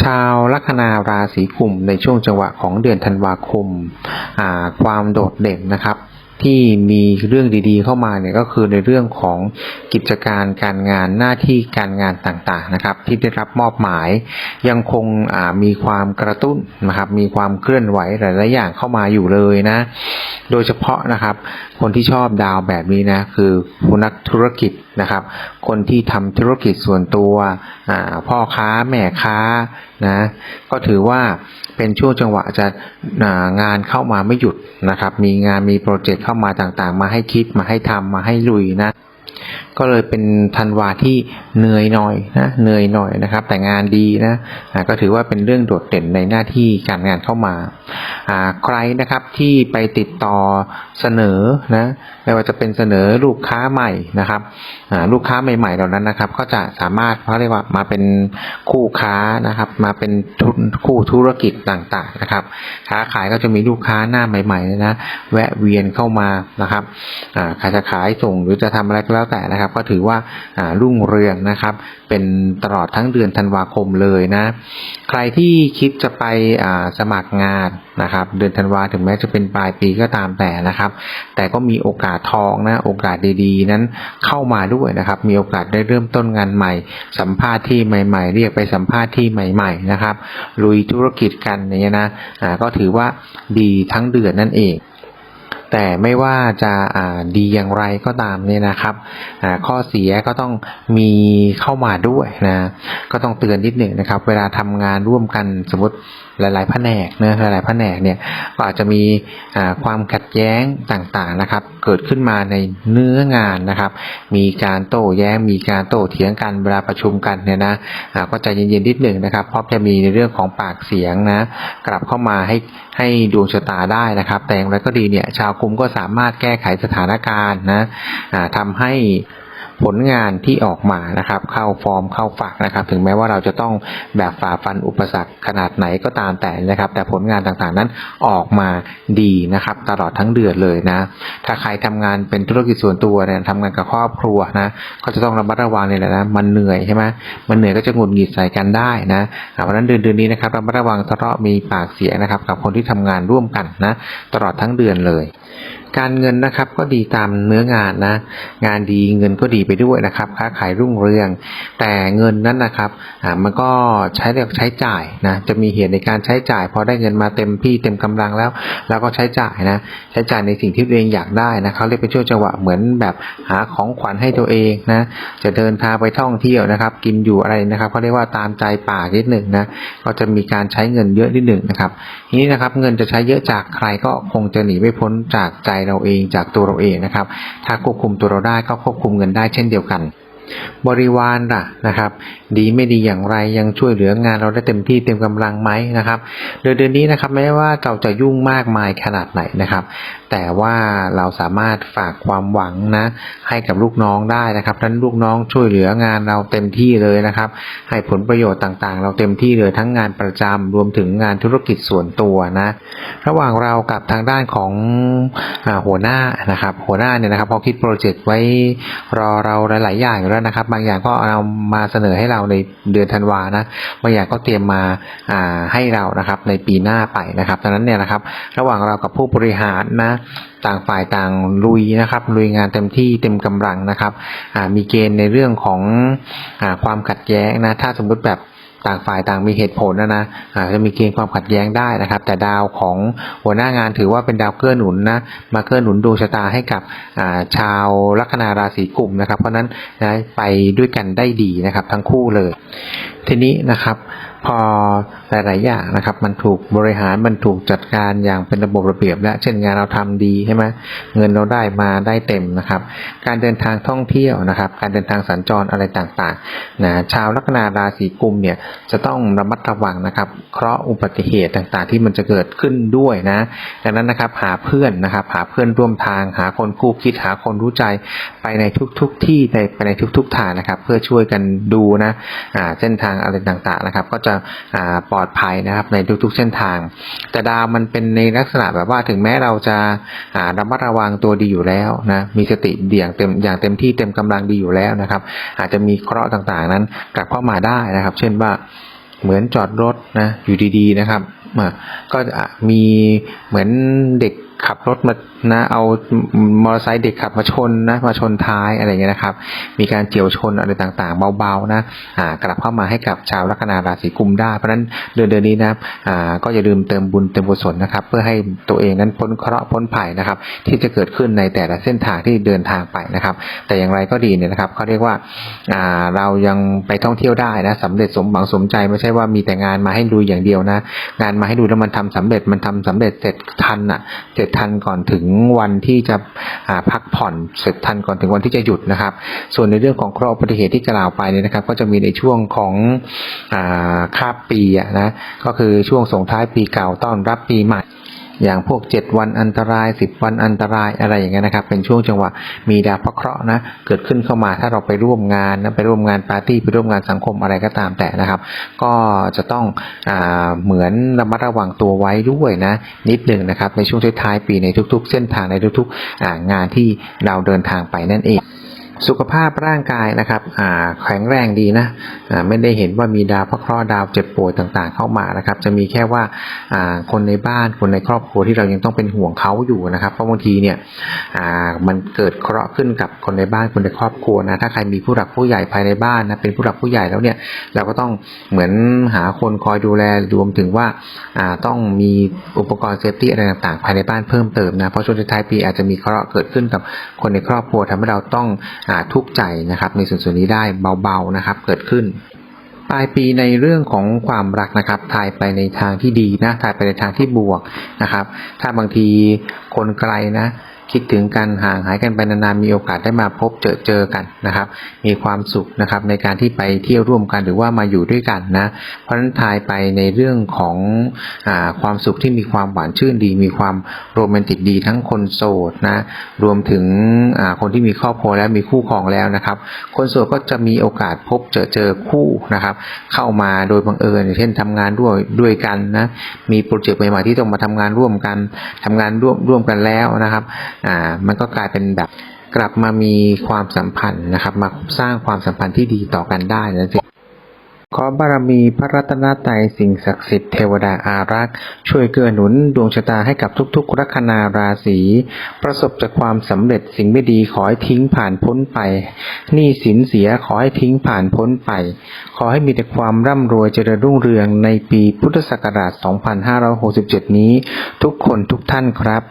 ชาวลัคนาราศีกุมในช่วงจังหวะของเดือนธันวาคมอ่าความโดดเด่นนะครับ ที่มีเรื่องดีๆ เข้ามาเนี่ยก็คือในเรื่องของกิจการการงานหน้าที่การงานต่างๆนะครับ ที่ได้รับมอบหมายยังคงมีความกระตุ้นนะครับ มีความเคลื่อนไหวหลายๆอย่างเข้ามาอยู่เลยนะ โดยเฉพาะนะครับ คนที่ชอบดาวแบบนี้นะคือผู้นักธุรกิจนะครับ คนที่ทำธุรกิจส่วนตัวพ่อค้าแม่ค้า นะก็ถือว่าเป็นช่วงจังหวะจะงานเข้ามาไม่หยุดนะครับ มีงานมีโปรเจกต์เข้ามาต่างๆ มาให้คิดมาให้ทำมาให้ลุยนะก็เลยเป็นธันวาที่เหนื่อยหน่อยนะเหนื่อยหน่อยนะครับ แต่งานดีนะก็ถือว่าเป็นเรื่องโดดเด่นในหน้าที่การงานเข้ามาใครนะครับที่ไปติดต่อเสนอนะไม่ว่าจะเป็นเสนอลูกค้าใหม่นะครับลูกค้าใหม่ๆเหล่านั้นนะครับ ก็จะสามารถเขาเรียกว่ามาเป็นคู่ค้านะครับ มาเป็นทุนคู่ธุรกิจต่างๆนะครับค้าขายก็จะมีลูกค้าหน้าใหม่ๆนะแวะเวียนเข้ามานะครับอาใครจะขายส่งหรือจะทำอะไรก็แล้วแต่นะครับก็ถือว่ารุ่งเรืองนะครับ เป็นตลอดทั้งเดือนธันวาคมเลยนะ ใครที่คิดจะไปสมัครงานนะครับ เดือนธันวาถึงแม้จะเป็นปลายปีก็ตามแต่นะครับ แต่ก็มีโอกาสทองนะโอกาสดีๆ นั้นเข้ามาด้วยนะครับ มีโอกาสได้เริ่มต้นงานใหม่ สัมภาษณ์ที่ใหม่ ๆ เรียกไปสัมภาษณ์ที่ใหม่ ๆ นะครับลุยธุรกิจกันอย่างเงี้ยนะก็ถือว่าดีทั้งเดือนนั่นเอง แต่ไม่ว่าจะดีอย่างไรก็ตามเนี่ยนะครับข้อเสียก็ต้องมีเข้ามาด้วยนะก็ต้องเตือนนิดหนึ่งนะครับ เวลาทำงานร่วมกันสมมติ หลาย ๆ แผนกนะหลายๆแผนกเนี่ยก็อาจจะมีความขัดแย้งต่าง ๆ นะครับ เกิดขึ้นมาในเนื้องานนะครับ มีการโต้แย้ง มีการโต้เถียงกันเวลาประชุมกันเนี่ยนะก็ใจเย็น ๆ นิดหนึ่งนะครับ เพราะจะมีในเรื่องของปากเสียงนะ กลับเข้ามาให้ให้ดวงชะตาได้นะครับ แต่อย่างไรก็ดีเนี่ย ชาวคุมก็สามารถแก้ไขสถานการณ์นะอ่าทำให้ ผลงานที่ออกมานะครับ เข้าฟอร์มเข้าฝักนะครับ ถึงแม้ว่าเราจะต้องแบบฝ่าฟันอุปสรรคขนาดไหนก็ตามแต่นะครับ แต่ผลงานต่างๆนั้นออกมาดีนะครับ ตลอดทั้งเดือนเลยนะ ถ้าใครทำงานเป็นธุรกิจส่วนตัวเนี่ยทำงานกับครอบครัวนะก็จะต้องระมัดระวังเนี่ยแหละนะมันเหนื่อยใช่ไหมมันเหนื่อยก็จะหงุดหงิดใส่กันได้นะเพราะฉะนั้นเดือนเดือนนี้นะครับระมัดระวังทะเลาะมีปากเสียงนะครับ กับคนที่ทำงานร่วมกันนะตลอดทั้งเดือนเลย การเงินนะครับก็ดีตามเนื้องานนะ งานดีเงินก็ดีไปด้วยนะครับ ค้าขายรุ่งเรือง แต่เงินนั้นนะครับอ่ามันก็ใช้เรียกใช้จ่ายนะจะมีเหตุในการใช้จ่ายพอได้เงินมาเต็มที่เต็มกำลังแล้วเราก็ใช้จ่ายนะใช้จ่ายในสิ่งที่ตัวเองอยากได้นะเขาเรียกเป็นช่วงจังหวะเหมือนแบบหาของขวัญให้ตัวเองนะจะเดินทางไปท่องเที่ยวนะครับ กินอยู่อะไรนะครับเขาเรียกว่าตามใจปากนิดหนึ่งนะก็จะมีการใช้เงินเยอะนิดหนึ่งนะครับทีนี้นะครับเงินจะใช้เยอะจากใครก็คงจะหนีไม่พ้นจากใจเราเองจากตัวเราเองนะครับ ถ้าควบคุมตัวเราได้ก็ควบคุมเงินได้เช่นเดียวกัน บริวารล่ะนะครับ ดีไม่ดีอย่างไรยังช่วยเหลืองานเราได้เต็มที่เต็มกำลังไหมนะครับเดือนเดือนนี้นะครับแม้ว่าเราจะยุ่งมากมายขนาดไหนนะครับ แต่ว่าเราสามารถฝากความหวังนะ ให้กับลูกน้องได้นะครับนั้นลูกน้องช่วยเหลืองานเราเต็มที่เลยนะครับ ให้ผลประโยชน์ต่างๆ เราเต็มที่เลยทั้งงานประจำรวมถึงงานธุรกิจส่วนตัวนะ ระหว่างเรากับทางด้านของอหัวหน้านะครับ หัวหน้าเนี่ยนะครับพอคิดโปรเจกต์ไว้รอเราหลายๆอย่างอยู่แล้วนะครับ บางอย่างก็เอามาเสนอให้เราในเดือนธันวานะบางอย่างก็เตรียมมาให้เรานะครับในปีหน้าไปนะครับดังนั้นเนี่ยนะครับ ระหว่างเรากับผู้บริหารนะต่างฝ่ายต่างลุยนะครับลุยงานเต็มที่เต็มกำลังนะครับมีเกณฑ์ในเรื่องของอความขัดแย้งนะถ้าสมมุติแบบต่างฝ่ายต่างมีเหตุผลนะนะจะมีเกณฑ์ความขัดแย้งได้นะครับ แต่ดาวของหัวหน้างานถือว่าเป็นดาวเกื้อหนุนนะมาเกื้อหนุนดวงชะตาให้กับาชาวลัคนาราศีกุมนะครับ เพราะฉะนั้นนะไปด้วยกันได้ดีนะครับ ทั้งคู่เลย ทีนี้นะครับ พอหลาย ๆ อย่างนะครับ มันถูกบริหารมันถูกจัดการอย่างเป็นระบบระเบียบ และเช่นงานเราทำดีใช่ไหมเงินเราได้มาได้เต็มนะครับ การเดินทางท่องเที่ยวนะครับ การเดินทางสัญจรอะไรต่างๆนะชาวลัคนาราศีกุมเนี่ยจะต้องระมัดระวังนะครับ เคราะห์อุบัติเหตุต่างๆ ที่มันจะเกิดขึ้นด้วยนะดังนั้นนะครับหาเพื่อนนะครับ หาเพื่อนร่วมทาง หาคนคู่คิดหาคนรู้ใจไปในทุก ๆ ที่ในไปในทุก ๆ ทางนะครับ เพื่อช่วยกันดูนะอ่าเส้นทางอะไรต่างๆนะครับ ก็จะปลอดภัยนะครับในทุกๆเส้นทาง แต่ดาวมันเป็นในลักษณะแบบว่าถึงแม้เราจะระมัดระวังตัวดีอยู่แล้วนะมีสติอย่างเต็มอย่างเต็มที่เต็มกำลังดีอยู่แล้วนะครับ อาจจะมีเคราะห์ต่างๆนั้นกลับเข้ามาได้นะครับ เช่นว่าเหมือนจอดรถนะอยู่ดีๆนะครับก็มีเหมือนเด็ก ขับรถมานะเอามอเตอร์ไซค์เด็กขับมาชนนะมาชนท้ายอะไรเงี้ยนะครับ มีการเฉียวชนอะไรต่างๆ เบาๆนะอ่ากลับเข้ามาให้กับชาวลัคนาราศีกุมได้ เพราะฉะนั้นเดือนเดือนนี้นะอ่าก็อย่าลืมเติมบุญเติมกุศลนะครับ เพื่อให้ตัวเองนั้นพ้นเคราะห์พ้นภัยนะครับ ที่จะเกิดขึ้นในแต่ละเส้นทางที่เดินทางไปนะครับ แต่อย่างไรก็ดีเนี่ยนะครับเขาเรียกว่าอ่าเรายังไปท่องเที่ยวได้นะสำเร็จสมหวังสมใจไม่ใช่ว่ามีแต่งานมาให้ดูอย่างเดียวนะ งานมาให้ดูแล้วมันทำสำเร็จมันทำสำเร็จเสร็จทันอะเสร็จทันก่อนถึงวันที่จะพักผ่อนเสร็จทันก่อนถึงวันที่จะหยุดนะครับ ส่วนในเรื่องของเคราะห์อุบัติเหตุที่กล่าวไปเนี่ยนะครับ ก็จะมีในช่วงของอคาบปีอะนะก็คือช่วงส่งท้ายปีเก่าต้อนรับปีใหม่ อย่างพวก7วันอันตราย10วันอันตรายอะไรอย่างเงี้ยนะครับ เป็นช่วงจังหวะมีดาวพระเคราะห์นะเกิดขึ้นเข้ามาถ้าเราไปร่วมงานนะไปร่วมงานปาร์ตี้ไปร่วมงานสังคมอะไรก็ตามแต่นะครับ ก็จะต้องอเหมือนระมัดระวังตัวไว้ด้วยนะนิดหนึ่งนะครับ ในช่วงท้ายปีในทุก ๆ เส้นทางในทุกๆงานที่เราเดินทางไปนั่นเอง สุขภาพร่างกายนะครับแข็งแรงดีนะไม่ได้เห็นว่ามีดาวพระเคราะห์ดาวเจ็บป่วยต่างๆ เข้ามานะครับ จะมีแค่ว่าคนในบ้านคนในครอบครัวที่เรายังต้องเป็นห่วงเขาอยู่นะครับเพราะบางทีเนี่ยมันเกิดเคราะห์ขึ้นกับคนในบ้านคนในครอบครัวนะถ้าใครมีผู้หลักผู้ใหญ่ภายในบ้านนะเป็นผู้หลักผู้ใหญ่แล้วเนี่ยเราก็ต้องเหมือนหาคนคอยดูแลรวมถึงว่าต้องมีอุปกรณ์เซฟตี้อะไรต่างๆ ภายในบ้านเพิ่มเติมนะเพราะช่วงท้ายปีอาจจะมีเคราะห์เกิดขึ้นกับคนในครอบครัวทำให้เราต้องทุกข์ใจนะครับ ในส่วนส่วนนี้ได้เบาๆนะครับ เกิดขึ้นปลายปีในเรื่องของความรักนะครับ ทายไปในทางที่ดีนะ ทายไปในทางที่บวกนะครับ ถ้าบางทีคนไกลนะ คิดถึงกันห่างหายกันไปนานๆมีโอกาสได้มาพบเจอเจอกันนะครับ มีความสุขนะครับในการที่ไปเที่ยวร่วมกันหรือว่ามาอยู่ด้วยกันนะ เพราะฉะนั้นทายไปในเรื่องของอความสุขที่มีความหวานชื่นดี มีความโรแมนติกดีทั้งคนโสดนะรวมถึงคนที่มีครอบครัวแล้วมีคู่ครองแล้วนะครับ คนโสดก็จะมีโอกาสพบเจอเจอคู่นะครับ เข้ามาโดยบังเอิญเช่นทำงานด้วยด้วยกันนะมีโปรเจกต์ใหม่ๆที่ต้องมาทำงานร่วมกันทำงานร่วมร่วมกันแล้วนะครับอ่ามันก็กลายเป็นแบบกลับมามีความสัมพันธ์นะครับ มาสร้างความสัมพันธ์ที่ดีต่อกันได้นะสิขอบารมีพระรัตนตรัยสิ่งศักดิ์สิทธิ์เทวดาอารักษ์ช่วยเกื้อหนุนดวงชะตาให้กับทุกๆ ลัคนาราศีประสบจากความสำเร็จสิ่งไม่ดีขอให้ทิ้งผ่านพ้นไปหนี้สินเสียขอให้ทิ้งผ่านพ้นไป ขอให้มีแต่ความร่ำรวยเจริญรุ่งเรืองในปีพุทธศักราช 2567 นี้ ทุกคนทุกท่านครับ